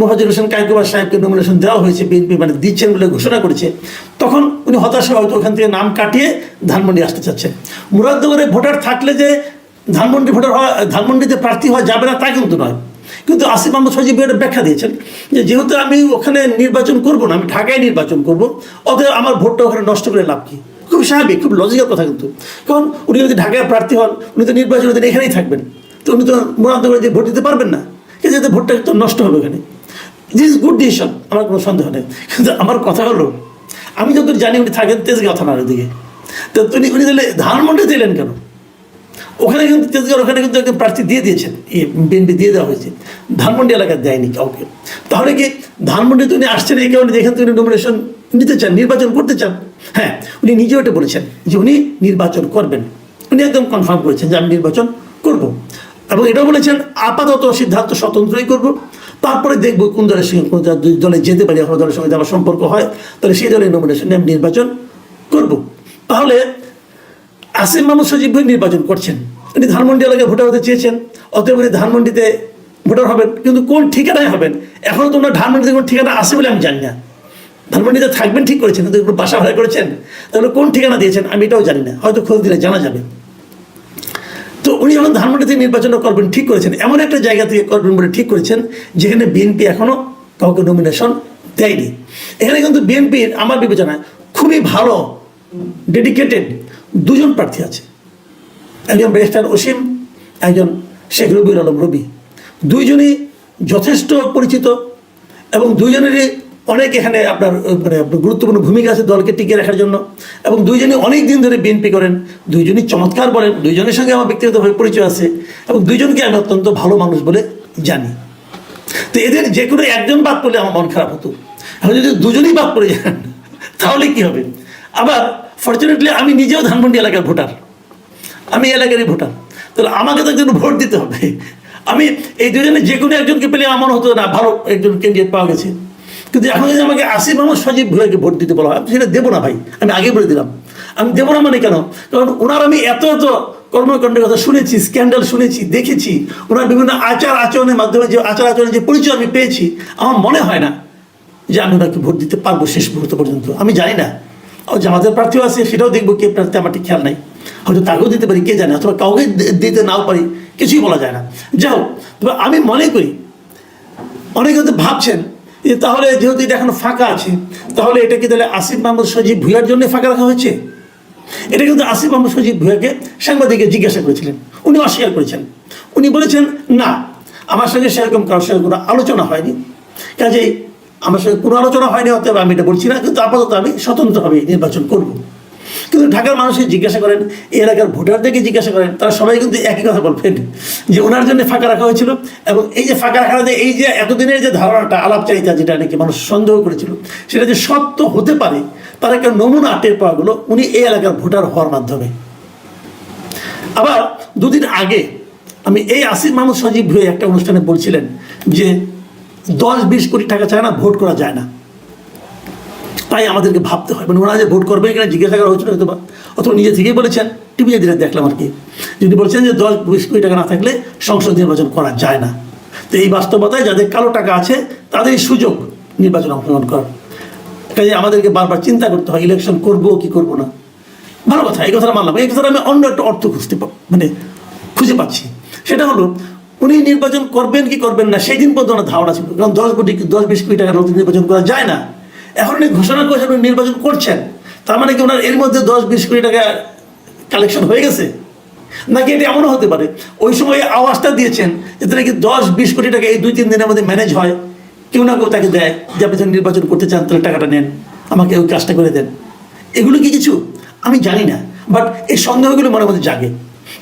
মহাজুর হোসেন কায়কুবার সাহেবকে নমিনেশন দেওয়া হয়েছে, বিএনপি মানে দিচ্ছেন বলে ঘোষণা করেছে, তখন উনি হতাশা হয়তো ওখান থেকে নাম কাটিয়ে ধানমন্ডি আসতে চাচ্ছেন। মুরাদনগরে ভোটার থাকলে যে ধানমন্ডি ভোটার হওয়া, ধানমন্ডিতে প্রার্থী হওয়া যাবে না, তা কিন্তু নয়। কিন্তু আসিফ আহমদ সজিব এটা ব্যাখ্যা দিয়েছেন যে যেহেতু আমি ওখানে নির্বাচন করব না, আমি ঢাকায় নির্বাচন করব, অতএব আমার ভোটটা ওখানে নষ্ট করে লাভ কি? খুব স্বাভাবিক, খুব লজিক্যাল কথা কিন্তু। কারণ উনি যদি ঢাকায় প্রার্থী হন, উনি তো নির্বাচনের দিন এখানেই থাকবেন। তো উনি তো মুরাদনগরে যে ভোট দিতে পারবেন না। কিন্তু ভোটটা তো নষ্ট হবে ওখানে দিস ইজ গুড ডিসিশন আমার কোনো সন্দেহ নেই। কিন্তু আমার কথা হলো, আমি যত জানি উনি থাকেন কথা না দিকে তো উনি উনি তাহলে ধানমন্ডি দিলেন কেন? ওখানে কিন্তু তেজগাঁও, ওখানে কিন্তু একজন প্রার্থী দিয়ে দিয়েছেন। বিএনপি দিয়ে দেওয়া হয়েছে। ধানমন্ডি এলাকায় দেয়নি কাউকে। তাহলে কি ধানমন্ডিতে উনি আসছেন, এই কারণে যেখান থেকে নমিনেশন নিতে চান, নির্বাচন করতে চান? হ্যাঁ উনি নিজেও এটা বলেছেন যে উনি নির্বাচন করবেন। উনি একদম কনফার্ম করেছেন যে আমি নির্বাচন করব। এবং এটাও বলেছেন, আপাতত সিদ্ধান্ত স্বতন্ত্রই করব। তারপরে দেখব কোন দলের সঙ্গে, কোন দলে যেতে পারি, আমার দলের সঙ্গে আমার সম্পর্ক হয়, তাহলে সেই দলের নমিনেশন আমি নির্বাচন করব। তাহলে আসিম মাহমুদ সজীব ভাই নির্বাচন করছেন। উনি ধানমন্ডি এলাকায় ভোটার হতে চেয়েছেন, অতএব উনি ধানমন্ডিতে ভোটার হবেন, কিন্তু কোন ঠিকানায় হবেন? এখনও তো ওনার ধানমন্ডিতে কোনো ঠিকানা আছে বলে আমি জানি না। ধানমন্ডিতে থাকবেন ঠিক করেছেন, কিন্তু একটু বাসা ভাড়া করেছেন? তাহলে কোন ঠিকানা দিয়েছেন? আমি এটাও জানি না, হয়তো খোঁজ দিলে জানা যাবে। তো উনি যখন ধানমন্ডিতে থেকে নির্বাচনটা করবেন, ঠিক করেছেন। এমন একটা জায়গা থেকে করবেন বলে ঠিক করেছেন, যেখানে বিএনপি এখনও কাউকে নমিনেশন দেয়নি। এখানে কিন্তু বিএনপির আমার বিবেচনায় খুবই ভালো ডেডিকেটেড দুজন প্রার্থী আছে। একজন ব্যারিস্টার অসীম, একজন শেখ রবিউল আলম রবি। দুইজনই যথেষ্ট পরিচিত এবং দুইজনেরই অনেক এখানে আপনার মানে গুরুত্বপূর্ণ ভূমিকা আছে দলকে টিকিয়ে রাখার জন্য এবং দুইজনই অনেক দিন ধরে বিএনপি করেন, দুইজনই চমৎকার বলেন, দুইজনের সঙ্গে আমার ব্যক্তিগতভাবে পরিচয় আছে এবং দুইজনকে আমি অত্যন্ত ভালো মানুষ বলে জানি। তো এদের যে কোনো একজন বাদ পড়লে আমার মন খারাপ হতো। এখন যদি দুজনই বাদ পড়ে যান, তাহলে কি হবে? আবার ফর্চুনেটলি আমি নিজেও ধানমন্ডি এলাকার ভোটার। আমি এলাকারই ভোটার। তাহলে আমাকে তো একজন ভোট দিতে হবে। আমি এই দুজনে যে কোনো একজনকে পেলে আমার হতো না, ভালো একজন ক্যান্ডিডেট পাওয়া গেছে। কিন্তু এখন যদি আমাকে আসিফ মাহমুদ সজীব ভুয়াকে ভোট দিতে বলা হয়, আমি সেটা দেবো না ভাই। আমি আগে বলে দিলাম। আমি দেবো না মানে কেন? কারণ ওনার আমি এত এত কর্মকাণ্ডের কথা শুনেছি স্ক্যান্ডাল শুনেছি, দেখেছি। ওনার বিভিন্ন আচার আচরণের মাধ্যমে যে আচার আচরণের যে পরিচয় আমি পেয়েছি, আমার মনে হয় না যে আমি ওনাকে ভোট দিতে পারব শেষ মুহূর্ত পর্যন্ত। আমি জানি না। জামাতের প্রার্থীও আছে, সেটাও দেখব কে প্রার্থী, আমার ঠিক খেয়াল নাই। হয়তো তাকেও দিতে পারি, কে জানে, অথবা কাউকে দিতে নাও পারি, কিছুই বলা যায় না। যাও তবে আমি মনে করি, অনেকে হয়তো ভাবছেন যে তাহলে যেহেতু এটা এখন ফাঁকা আছে, তাহলে এটা কি তাহলে আসিফ মাহমুদ সজীব ভুইয়ার জন্য ফাঁকা রাখা হয়েছে? এটা কিন্তু আসিফ মাহমুদ সজীব ভুইয়াকে সাংবাদিকে জিজ্ঞাসা করেছিলেন উনি অস্বীকার করেছেন। উনি বলেছেন, না, আমার সঙ্গে সেরকম কারোর সঙ্গে কোনো আলোচনা হয়নি। কাজেই আমার সঙ্গে কোনো আলোচনা হয়নি, অতএব আমি এটা বলছি না, কিন্তু আপাতত আমি স্বতন্ত্রভাবে নির্বাচন করব। কিন্তু ঢাকার মানুষকে জিজ্ঞাসা করেন এলাকার ভোটারদেরকে জিজ্ঞাসা করেন, তারা সবাই কিন্তু একই কথা বলবেন, যে ওনার জন্য ফাঁকা রাখা হয়েছিল এবং এই যে ফাঁকা রাখাতে এই যে এতদিনের যে ধারণাটা আলাপ আলাপচারিতা যেটা নাকি মানুষ সন্দেহ করেছিল, সেটা যে সত্য হতে পারে, তার একটা নমুনা টের পাওয়া গেলো, উনি এই এলাকার ভোটার হওয়ার মাধ্যমে। আবার দুদিন আগে আমি এই আসিফ মাহমুদ সজীব ভুয়ে একটা অনুষ্ঠানে বলছিলেন যে দশ বিশ কোটি টাকা চায় না, ভোট করা যায় না। তাই আমাদেরকে ভাবতে হয়। মানে ওনারা যে ভোট করবেন কিনা জিজ্ঞাসা করা হয়েছিল হয়তো বা অথবা নিজে থেকেই বলেছেন টিভিতে দিলে দেখলাম আর কি। যদি বলছেন যে দশ বিশ কোটি টাকা না থাকলে সংসদ নির্বাচন করা যায় না। তো এই বাস্তবতায় যাদের কালো টাকা আছে তাদের সুযোগ নির্বাচন অংশগ্রহণ করার কাজে আমাদেরকে বারবার চিন্তা করতে হয়, ইলেকশন করব কি করব না। ভালো কথা, এই কথাটা মানলাম। এই কথাটা আমি অন্য একটা অর্থ খুঁজতে মানে খুঁজে পাচ্ছি। সেটা হলো উনি নির্বাচন করবেন কি করবেন না, সেই দিন পর্যন্ত ওনার ধারণা ছিল। কারণ দশ কোটি, দশ বিশ কোটি টাকা নতুন নির্বাচন করা যায় না। এখন উনি ঘোষণা করেছেন উনি নির্বাচন করছেন। তার মানে কি ওনার এর মধ্যে দশ বিশ কোটি টাকা কালেকশন হয়ে গেছে? নাকি এটা এমনও হতে পারে? ওই সময় আওয়াজটা দিয়েছেন যাতে নাকি দশ বিশ কোটি টাকা এই দুই তিন দিনের মধ্যে ম্যানেজ হয়। কেউ না কেউ তাকে দেয় যে আপনি নির্বাচন করতে চান, তাহলে টাকাটা নেন। আমাকে ওই কাজটা করে দেন। এগুলো কি কিছু? আমি জানি না। বাট এই সন্দেহগুলো মনে মধ্যে জাগে।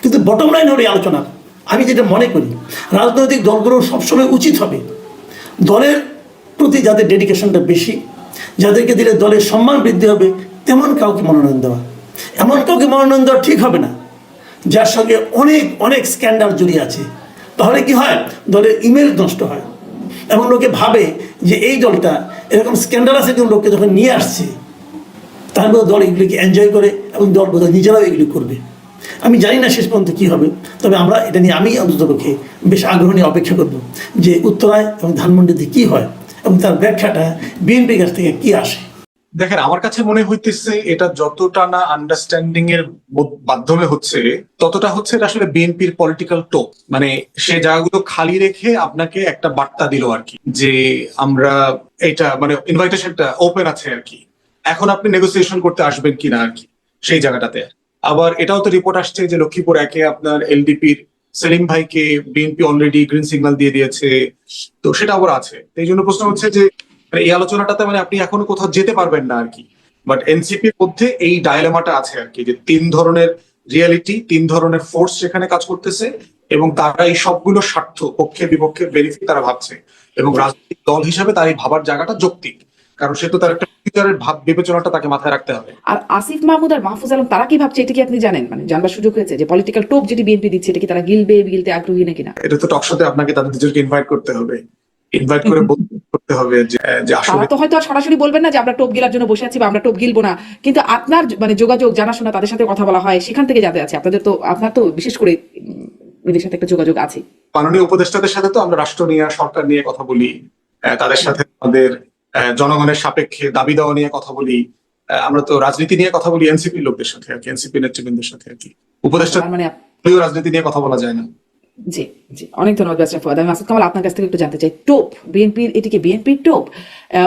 কিন্তু বটম লাইন হলো এই আলোচনা। আমি যেটা মনে করি, রাজনৈতিক দলগুলোর সবসময় উচিত হবে দলের প্রতি যাদের ডেডিকেশনটা বেশি, যাদেরকে দিলে দলের সম্মান বৃদ্ধি হবে, তেমন কাউকে মনোনয়ন দেওয়া। এমন কাউকে মনোনয়ন দেওয়া ঠিক হবে না। যার সঙ্গে অনেক অনেক স্ক্যান্ডাল জড়িয়ে আছে। তাহলে কি হয়? দলের ইমেজ নষ্ট হয়। এবং লোকে ভাবে যে এই দলটা এরকম স্ক্যান্ডাল আছে কোনো লোককে যখন নিয়ে আসছে, তার মধ্যে দল এগুলিকে এনজয় করে এবং দল বোধহয় নিজেরাও এগুলি করবে। আমি জানি না শেষ পর্যন্ত কী হবে, তবে আমরা এটা নিয়ে আমি অন্ততপক্ষে বেশ আগ্রহ নিয়ে অপেক্ষা করব যে উত্তরায় এবং ধানমন্ডিতে কী হয় এবং তার ব্যাখ্যাটা বিএনপির কাছ থেকে কী আসে। দেখেন, আমার কাছে মনে হইতেছে এটা যতটা না আন্ডারস্ট্যান্ডিং এর মাধ্যমে হচ্ছে, ততটা হচ্ছে এটা আসলে বিএনপির পলিটিক্যাল টোপ। মানে সে জায়গাগুলো খালি রেখে আপনাকে একটা বার্তা দিল আর কি, যে আমরা এটা মানে ইনভাইটেশনটা ওপেন আছে আর কি। এখন আপনি নেগোসিয়েশন করতে আসবেন কিনা আর কি, সেই জায়গাটাতে আবার এটাও তো রিপোর্ট আসছে যে লক্ষ্মীপুর একে আপনার এলডিপির সেলিম ভাইকে বিএনপি অলরেডি গ্রিন সিগন্যাল দিয়ে দিয়েছে। তো সেটা আবার আছে। এই জন্য প্রশ্ন হচ্ছে যে মানে এই আলোচনাটাতে মানে আপনি এখনও কোথাও যেতে পারবেন না আর কি বাট এনসিপির মধ্যে এই ডায়লেমাটা আছে আর কি যে তিন ধরনের রিয়েলিটি তিন ধরনের ফোর্স সেখানে কাজ করতেছে এবং তারা এই সবগুলো স্বার্থ পক্ষে বিপক্ষে বেনিফিট তারা ভাবছে। এবং রাজনৈতিক দল হিসাবে তার এই ভাবার জায়গাটা যৌক্তিক। কারণ সে তো তার একটা ফিউচারের ভাব বিবেচনাটা তাকে মাথায় রাখতে হবে। আর আসিফ মাহমুদ আর মাহফুজ আলম তারা কি ভাবছে এটা কি আপনি জানেন? মানে জানবার সুযোগ হয়েছে যে পলিটিক্যাল টোপ যেটি বিএনপি দিচ্ছে এটা কি তারা গিলবে গিলতে আগ্রহী নাকি না এটা তো টকশোতে আপনাকে তাদের দুজনকে ইনভাইট করতে হবে। ইনভাইট করে বলতে করতে হবে যে যে আসলে তো হয়তো সরাসরি বলবেন না যে আমরা টোপ গিলার জন্য বসে আছি বা আমরা টোপ গিলবো না। কিন্তু আপনার মানে যোগাযোগ জানাশোনা তাদের সাথে কথা বলা হয় সেখান থেকে যাতে আছে। আপনাদের তো আপনার তো বিশেষ করে এদের সাথে একটা যোগাযোগ আছে। মাননীয় উপদেষ্টাদের সাথে তো আমরা রাষ্ট্র নিয়ে সরকার নিয়ে কথা বলি। তাদের সাথে আমাদের জনগণের সাপেক্ষে দাবি দেওয়া নিয়ে কথা বলি আহ, আমরা তো রাজনীতি নিয়ে কথা বলি এনসিপি লোকদের সাথে আর কি এনসিপি নেতৃবৃন্দের সাথে আর কি। উপদেষ্টা মানে রাজনীতি নিয়ে কথা বলা যায় না। জি জি অনেক ধন্যবাদ ব্যাসরা ফুয়াদ। আমি আসাদ কামাল আপনার কাছ থেকে একটু জানতে চাই। টোপ বিএনপির এটিকে বিএনপির টোপ?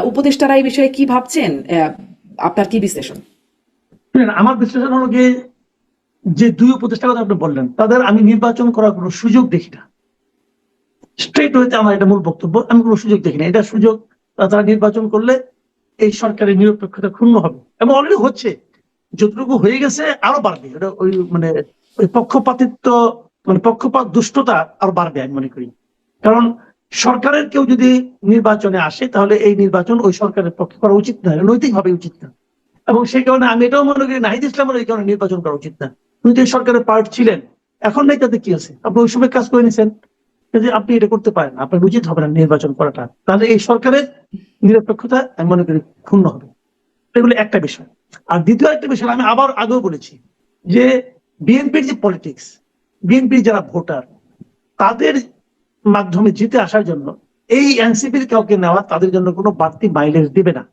উপদেষ্টারা এই বিষয়ে কি ভাবছেন? আহ, আপনার কি বিশ্লেষণ? আমার বিশ্লেষণ হলো গিয়ে যে দুই উপদেষ্টার কথা আপনি বললেন তাদের আমি নির্বাচন করার কোনো সুযোগ দেখি না। স্ট্রেট হইতে আমার এটা মূল বক্তব্য আমি কোনো সুযোগ দেখি না। এটা সুযোগ তারা নির্বাচন করলে এই সরকারের নিরপেক্ষতা ক্ষুণ্ণ হবে। এবং অলরেডি হচ্ছে। যতটুকু হয়ে গেছে, আরও বাড়বে। এটা ওই মানে ওই পক্ষপাতিত্ব মানে পক্ষপাত দুষ্টতা আরও বাড়বে আমি মনে করি। কারণ সরকারের কেউ যদি নির্বাচনে আসে, তাহলে এই নির্বাচন ওই সরকারের পক্ষে করা উচিত না নৈতিকভাবে উচিত না। এবং সেই কারণে আমি এটাও মনে করি, নাহিদ ইসলামের এই কারণে নির্বাচন করা উচিত না। উনি তো সরকারের পার্ট ছিলেন, এখন নাই তাতে কি আছে? আপনি ওই সময় কাজ করে নিছেন। যদি আপনি এটা করতে পারেন, আপনার উচিত হবে না নির্বাচন করাটা। তাহলে এই সরকারের নিরপেক্ষতা আমি মনে করি ক্ষুণ্ণ হবে। এগুলো একটা বিষয়। আর দ্বিতীয় একটা বিষয়, আমি আবার আগেও বলেছি যে বিএনপির যে পলিটিক্স বিএনপির যারা ভোটার, তাদের মাধ্যমে জিতে আসার জন্য এই এনসিপির কাউকে নেওয়া তাদের জন্য কোনো বাড়তি মাইলেজ দেবে না।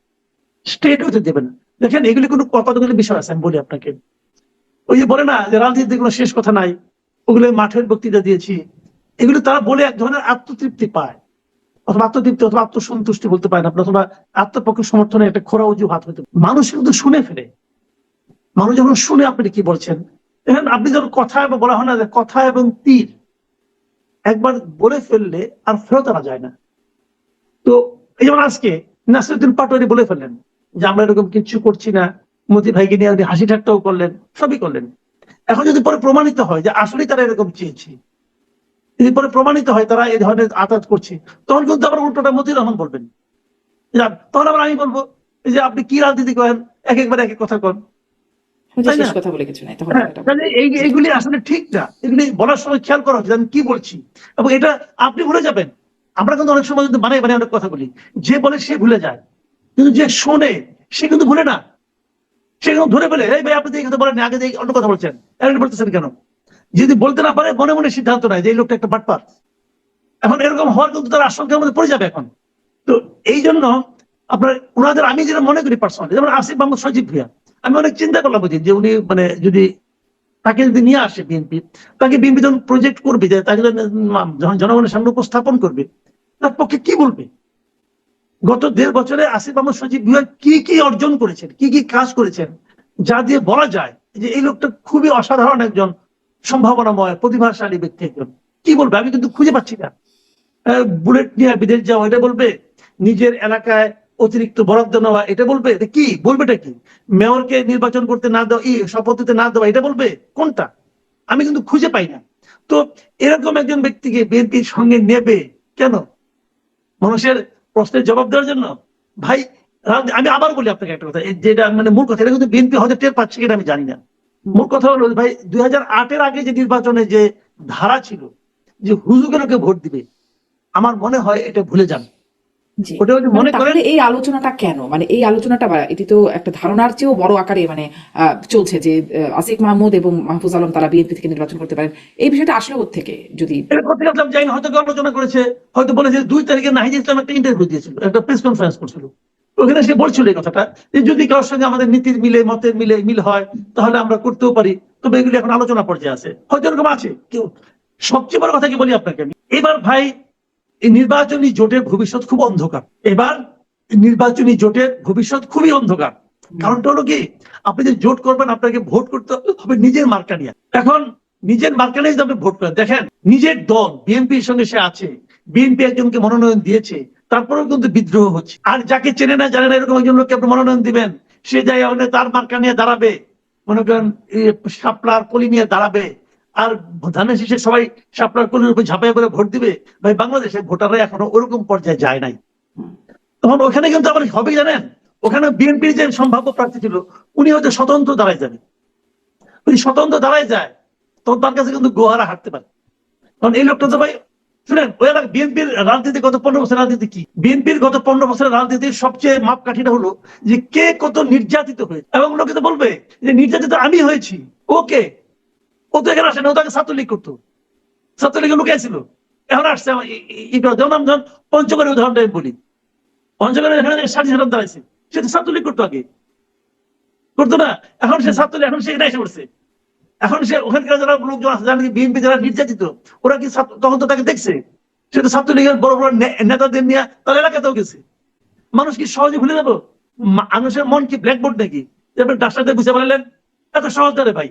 স্টেট হতে দেবে না। দেখেন, এগুলি কোনো কতগুলো বিষয় আছে, আমি বলি আপনাকে। ওই যে বলে না যে রাজনীতি কোনো শেষ কথা নাই, ওগুলো মাঠের বক্তৃতা দিয়েছি। এগুলো তারা বলে এক ধরনের আত্মতৃপ্তি পায়। অথবা আত্মতৃপ্তি, অথবা আত্মসন্তুষ্টি বলতে পারেন আপনি অথবা আত্মপক্ষ সমর্থনে একটা খোরা অজুহাত হতে পারে। মানুষ কিন্তু শুনে ফেলে। মানুষ যখন শুনে, আপনি কি বলছেন? দেখেন, আপনি যখন কথা এবং বলা হয় না কথা এবং তীর একবার বলে ফেললে আর ফেরত আনা যায় না। তো এই যেমন আজকে নাসিরুদ্দিন পাটোয়ারি বলে ফেললেন যে আমরা এরকম কিচ্ছু করছি না, মতি ভাইকে নিয়ে হাসি ঠাট্টাও করলেন, সবই করলেন। এখন যদি পরে প্রমাণিত হয় যে আসলেই তারা এরকম চেয়েছে যদি পরে প্রমাণিত হয় তারা এই ধরনের আঘাত করছে। তখন কিন্তু আবার উল্টোটা মতিউর রহমান বলবেন। তখন আবার আমি বলব যে আপনি কি রাজনীতি করেন? এক একবার এক এক কথা করেন হুজুর তাই না? শেষ কথা বলে কিছু নাই তখন হ্যাঁ, এইগুলি আসলে ঠিক না এগুলি বলার সময় খেয়াল করা উচিত আমি কি বলছি? এবং এটা আপনি ভুলে যাবেন। আমরা কিন্তু অনেক সময় কিন্তু বানাই বানাই অনেক কথা বলি। যে বলে সে ভুলে যায়। কিন্তু যে শোনে সে কিন্তু ভুলে না। সে কিন্তু ধরে ফেলে এই ভাই আপনি এই কথা বলেন আগে অন্য কথা বলছেন। বলতেছেন কেন? যদি বলতে না পারে, মনে মনে সিদ্ধান্ত নেয় যে এই লোকটা একটা বাটপার এখন এরকম হওয়ার কিন্তু তার আশঙ্কার মধ্যে পড়ে যাবে এখন। তো এই জন্য আপনার ওনাদের আমি যেটা মনে করি পার্সোনালি যেমন আসিফ মাহমুদ সজীব ভুইয়া, আমি অনেক চিন্তা করলাম বুঝি, যে উনি মানে যদি তাকে যদি নিয়ে আসে বিএনপি, তাকে বিএনপি যখন প্রজেক্ট করবে, যে তাকে যখন জনগণের সামনে উপস্থাপন করবে, তার পক্ষে কি বলবে? গত দেড় বছরে আসিফ মাহমুদ সজীব ভুইয়া কি কি অর্জন করেছেন, কি কি কাজ করেছেন, যা দিয়ে বলা যায় যে এই লোকটা খুবই অসাধারণ একজন সম্ভাবনাময়, প্রতিভাশালী ব্যক্তি একজন কি বলবে? আমি কিন্তু খুঁজে পাচ্ছি না। বুলেট নিয়ে বিদেশ যাওয়া এটা বলবে? নিজের এলাকায় অতিরিক্ত বরাদ্দ নেওয়া এটা বলবে? কি? বলবেটা কি? মেয়রকে নির্বাচন করতে না দেওয়া শপথ না দেওয়া এটা বলবে? কোনটা? আমি কিন্তু খুঁজে পাই না। তো এরকম একজন ব্যক্তিকে বিএনপির সঙ্গে নেবে কেন? মানুষের প্রশ্নের জবাব দেওয়ার জন্য? ভাই আমি আবার বলি আপনাকে একটা কথা যেটা মানে মূল কথা, এটা কিন্তু বিএনপি হয়তো টের পাচ্ছে কিনা আমি জানি না। মূল কথা হলো ভাই দুই হাজার আগে যে নির্বাচনে যে ধারা ছিল যে হুজুগেরকে ভোট দিবে আমার মনে হয় এটা ভুলে যান। মনে তাহলে এই আলোচনাটা কেন? মানে এই আলোচনাটা এটি তো একটা ধারণার চেয়েও বড় আকারে মানে চলছে যে আসিফ মাহমুদ এবং মাহফুজ আলম তারা বিএনপি থেকে নির্বাচন করতে পারেন। এই বিষয়টা আসলে থেকে যদি হয়তো আলোচনা করেছে হয়তো বলেছে দুই তারিখে নাহিদ ইসলাম একটা ইন্টারভিউ দিয়েছিল একটা প্রেস কনফারেন্স করছিল। ওখানে সে বলছিল এই কথাটা, যে যদি কারোর সঙ্গে আমাদের নীতির মিলে, মতের মিলে মিল হয়, তাহলে আমরা করতেও পারি। তবে এগুলি এখন আলোচনা পর্যায়ে আছে। হয়তো এরকম আছে, কেউ সবচেয়ে বড় কথা কি বলি আপনাকে আমি? এবার ভাই, এই নির্বাচনী জোটের ভবিষ্যৎ খুব অন্ধকার। এবার নির্বাচনী জোটের ভবিষ্যৎ খুবই অন্ধকার। কারণটা হলো কি? আপনি যে জোট করবেন, আপনাকে ভোট করতে হবে নিজের মার্কা নিয়ে। এখন নিজের মার্কা নিয়ে আপনি ভোট করেন, দেখেন, নিজের দল, বিএনপির সঙ্গে সে আছে। বিএনপি একজনকে মনোনয়ন দিয়েছে। তারপরেও কিন্তু বিদ্রোহ হচ্ছে। আর যাকে চেনে না জানে না এরকম একজন লোককে আপনি মনোনয়ন দিবেন, সে যাই ওখানে তার মার্কা নিয়ে দাঁড়াবে। মনে করেন এই শাপলার কলি নিয়ে দাঁড়াবে। আর ধানের শেষে সবাই শাপলার কলির উপর ঝাঁপাই করে ভোট দিবে। ভাই, বাংলাদেশে ভোটাররা এখনও ওরকম পর্যায়ে যায় নাই। তখন ওখানে কিন্তু আবার হবে জানেন? ওখানে বিএনপির যে সম্ভাব্য প্রার্থী ছিল, উনি হয়তো স্বতন্ত্র দাঁড়ায় যাবে। উনি স্বতন্ত্র দাঁড়ায় যায়, তখন তার কাছে কিন্তু গোহারা হাঁটতে পারে। কারণ এই লোকটা তো ভাই শুনেন বিএনপির রাজনীতি গত পনেরো বছরের রাজনীতি কি? বিএনপির গত পনেরো বছরের রাজনীতির সবচেয়ে মাপকাঠিটা হলো যে কে কত নির্যাতিত হয়েছে। এবং লোকে তো বলবে যে নির্যাতিত আমি হয়েছি। ওকে ও তো এখানে আসে না ও তাকে ছাত্রলীগ করতো। ছিল এখন আসছে। যেমন ধরুন পঞ্চগড়ের উদাহরণটা আমি বলি। পঞ্চগড়ের এখানে ষাট হাজার দাঁড়াইছে, সে তো ছাত্রলীগ করতো আগে। করতো না? এখন সে ছাত্রলীগ, এখন সে এটা এসে পড়ছে। এখন সে ওখানকার যারা লোকজন আছে যারা বিএনপি যারা নির্যাতিত ওরা কি তখন তো তাকে দেখছে? সে তো ছাত্রলীগের বড় বড় নেতাদের নিয়ে তার এলাকাতেও গেছে। মানুষ কি সহজে ভুলে যাব? মানুষের মন কি ব্ল্যাকবোর্ড নাকি? ডাক্তারদের বুঝে পারলেন এত সহজ ধরে ভাই।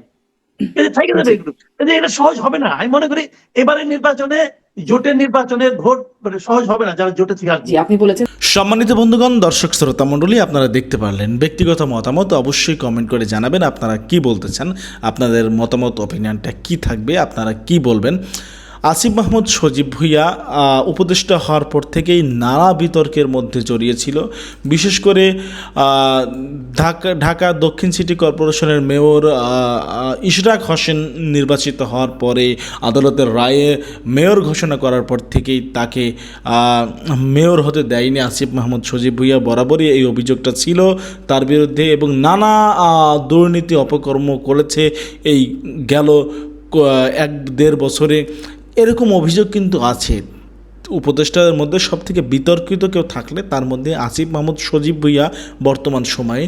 এই যে থেকে যাবে এগুলো। এটা সহজ হবে না। আমি মনে করি এবারের নির্বাচনে জোটের নির্বাচনের ভোট মানে সহজ হবে না যারা জোটে থেকে আসবে। আপনি বলেছেন। সম্মানিত বন্ধুগণ দর্শক শ্রোতা মণ্ডলী আপনারা দেখতে পারলেন ব্যক্তিগত মতামত। অবশ্যই কমেন্ট করে জানাবেন আপনারা কি বলতে চান আপনাদের মতামত অপিনিয়নটা কি থাকবে আপনারা কি বলবেন। আসিফ মাহমুদ সজীব ভুইয়া উপদেষ্টা হওয়ার পর থেকেই নানা বিতর্কের মধ্যে জড়িয়েছিল। বিশেষ করে ঢাকা ঢাকা দক্ষিণ সিটি কর্পোরেশনের মেয়র ইশরাক হোসেন নির্বাচিত হওয়ার পরে আদালতের রায়ে মেয়র ঘোষণা করার পর থেকেই তাকে মেয়র হতে দেয়নি আসিফ মাহমুদ সজীব ভুইয়া। বরাবরই এই অভিযোগটা ছিল তার বিরুদ্ধে এবং নানা দুর্নীতি অপকর্ম করেছে। এই গেল এক দেড় বছরে এরকম অভিযোগ কিন্তু আছে। উপদেষ্টাদের মধ্যে সবথেকে বিতর্কিত কেউ থাকলে তার মধ্যে আসিফ মাহমুদ সজীব ভুইয়া বর্তমান সময়ে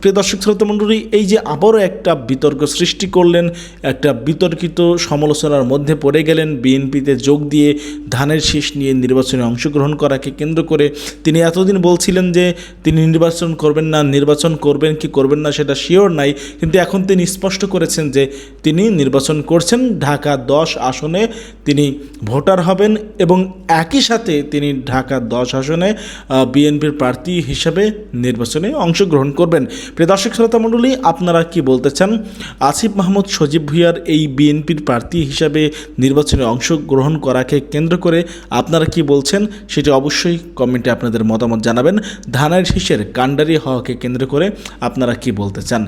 প্রিয় দর্শক শ্রোতা মণ্ডলী, এই যে আবারও একটা বিতর্ক সৃষ্টি করলেন, একটা বিতর্কিত সমালোচনার মধ্যে পড়ে গেলেন, বিএনপিতে যোগ দিয়ে ধানের শীষ নিয়ে নির্বাচনে অংশগ্রহণ করাকে কেন্দ্র করে। তিনি এতদিন বলছিলেন যে তিনি নির্বাচন করবেন না, নির্বাচন করবেন কি করবেন না সেটা শিওর নাই, কিন্তু এখন তিনি স্পষ্ট করেছেন যে তিনি নির্বাচন করছেন, ঢাকা দশ আসনে তিনি ভোটার হবেন এবং একই সাথে তিনি ঢাকা দশ আসনে বিএনপির প্রার্থী হিসাবে নির্বাচনে অংশগ্রহণ করবেন। প্রিয় দর্শক, শ্রোতা মণ্ডলী, আপনারা কি বলতে চান আসিফ মাহমুদ সজীব ভুইয়ার এই বিএনপির প্রার্থী হিসাবে নির্বাচনে অংশগ্রহণ করাকে কেন্দ্র করে আপনারা কি বলছেন? সেটি অবশ্যই কমেন্টে আপনাদের মতামত জানাবেন। ধানের শীষের কাণ্ডারি হওয়াকে কেন্দ্র করে আপনারা কি বলতে চান